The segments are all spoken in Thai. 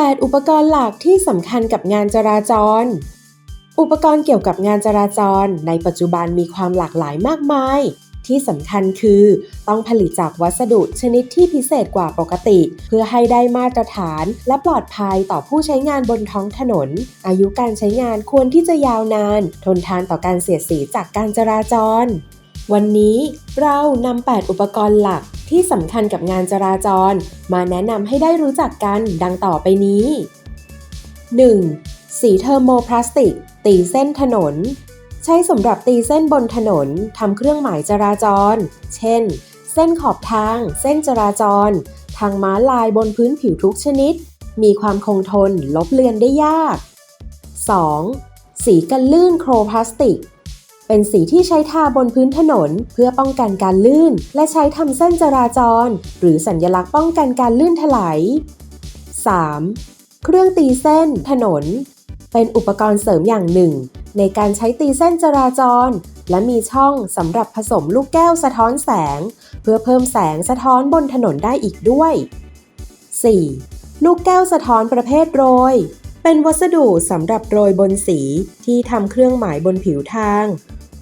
8 อุปกรณ์หลักที่สำคัญกับงานจราจร อุปกรณ์เกี่ยวกับงานจราจร ในปัจจุบันมีความหลากหลายมากมาย ที่สำคัญคือ ต้องผลิตจากวัสดุชนิดที่พิเศษกว่าปกติ เพื่อให้ได้มาตรฐานและปลอดภัยต่อผู้ใช้งานบนท้องถนน อายุการใช้งานควรที่จะยาวนาน ทนทานต่อการเสียดสีจากการจราจร วันนี้เรานำ 8 อุปกรณ์หลักที่สำคัญกับงานจราจร มาแนะนำให้ได้รู้จักกันดังต่อไปนี้ 1. สีเทอร์โมพลาสติก ตีเส้นถนน ใช้สำหรับตีเส้นบนถนนทำเครื่องหมายจราจร เช่น เส้นขอบทาง เส้นจราจร ทางม้าลายบนพื้นผิวทุกชนิด มีความคงทนลบเลือนได้ยาก 2. สีกันลื่นโครพลาสติก เป็นสีที่ใช้ทาบนพื้นถนน เพื่อป้องกันการลื่น และใช้ทำเส้นจราจร หรือสัญลักษณ์ป้องกันการลื่นถลาย 3. เครื่องตีเส้น ถนน เป็นอุปกรณ์เสริมอย่างหนึ่ง ในการใช้ตีเส้นจราจร และมีช่องสำหรับผสมลูกแก้วสะท้อนแสง เพื่อเพิ่มแสงสะท้อนบนถนนได้อีกด้วย 4. ลูกแก้วสะท้อนประเภทโรย เป็นวัสดุสำหรับโรยบนสีที่ทำเครื่องหมายบนผิวทาง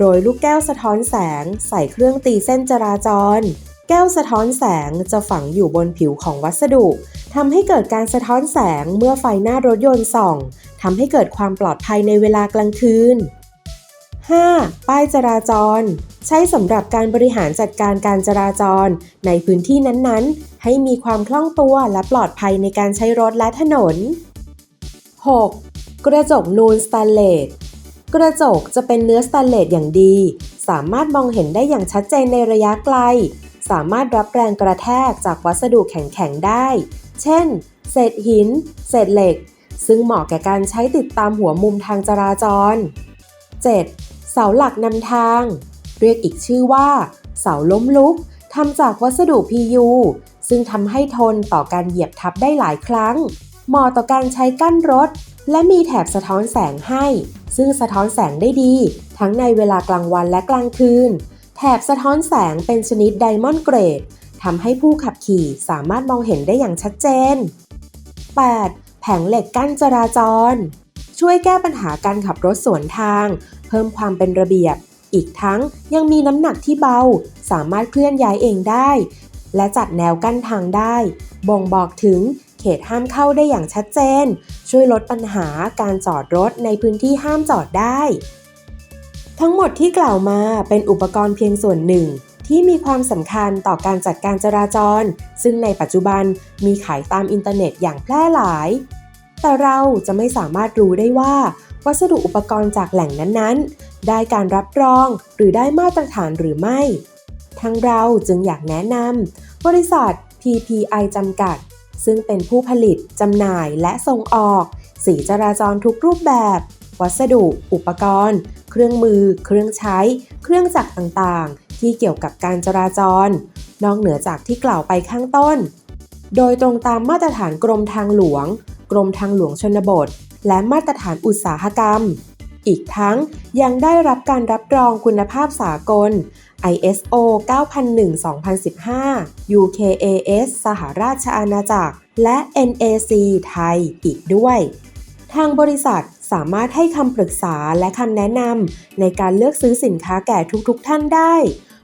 โรยลูกแก้วสะท้อนแสงใส่เครื่องตีเส้นจราจร แก้วสะท้อนแสงจะฝังอยู่บนผิวของวัสดุทำให้เกิดการสะท้อนแสงเมื่อไฟหน้ารถยนต์ส่องทำให้เกิดความปลอดภัยในเวลากลางคืน 5. ป้ายจราจร ใช้สำหรับการบริหารจัดการการจราจร ในพื้นที่นั้นๆ ให้มีความคล่องตัวและปลอดภัยในการใช้รถและถนน 6. กระจกนูนสแตนเลส กระจกจะเป็นเนื้อสแตนเลสอย่างดี สามารถมองเห็นได้อย่างชัดเจนในระยะไกล สามารถรับแรงกระแทกจากวัสดุแข็งๆได้ เช่น เศษหิน เศษเหล็ก ซึ่งเหมาะแก่การใช้ติดตามหัวมุมทางจราจร 7. เสาหลักนำทาง เรียกอีกชื่อว่า เสาล้มลุกทำจากวัสดุ PU ซึ่งทำให้ทนต่อการเหยียบทับได้หลายครั้ง เหมาะต่อการใช้กั้นรถ และมีแถบสะท้อนแสงให้ ซึ่งสะท้อนแสงได้ดี ทั้งในเวลากลางวันและกลางคืน แถบสะท้อนแสงเป็นชนิดไดมอนด์เกรดทำให้ผู้ขับขี่สามารถมองเห็นได้อย่างชัดเจน 8. แผงเหล็กกั้นจราจร ช่วยแก้ปัญหาการขับรถสวนทาง เพิ่มความเป็นระเบียบ อีกทั้งยังมีน้ำหนักที่เบา สามารถเคลื่อนย้ายเองได้ และจัดแนวกั้นทางได้ บ่งบอกถึง เขตห้ามเข้าได้อย่างชัดเจน ช่วยลดปัญหาการจอดรถในพื้นที่ห้ามจอดได้ ทั้งหมดที่กล่าวมาเป็นอุปกรณ์เพียงส่วนหนึ่ง ที่มีความสำคัญต่อการจัดการจราจร ซึ่งในปัจจุบันมีขายตามอินเทอร์เน็ตอย่างแพร่หลาย แต่เราจะไม่สามารถรู้ได้ว่า วัสดุอุปกรณ์จากแหล่งนั้นๆ ได้การรับรองหรือได้มาตรฐานหรือไม่ทั้งเราจึงอยากแนะนำบริษัท PPI จำกัด ซึ่งเป็นผู้ผลิตจำหน่ายและส่งออก สีจราจรทุกรูปแบบ วัสดุ อุปกรณ์ เครื่องมือ เครื่องใช้ เครื่องจักรต่างๆ ที่เกี่ยวกับการจราจร นอกเหนือจากที่กล่าวไปข้างต้น โดยตรงตามมาตรฐานกรมทางหลวง กรมทางหลวงชนบท และมาตรฐานอุตสาหกรรม อีกทั้งยังได้รับการรับรองคุณภาพสากล ISO 9001-2015 UKAS สหราชอาณาจักร และ NAC ไทยอีกด้วย ทางบริษัทสามารถให้คำปรึกษาและคำแนะนำในการเลือกซื้อสินค้าแก่ทุกๆท่านได้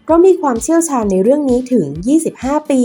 เพราะมีความเชี่ยวชาญในเรื่องนี้ถึง 25 ปี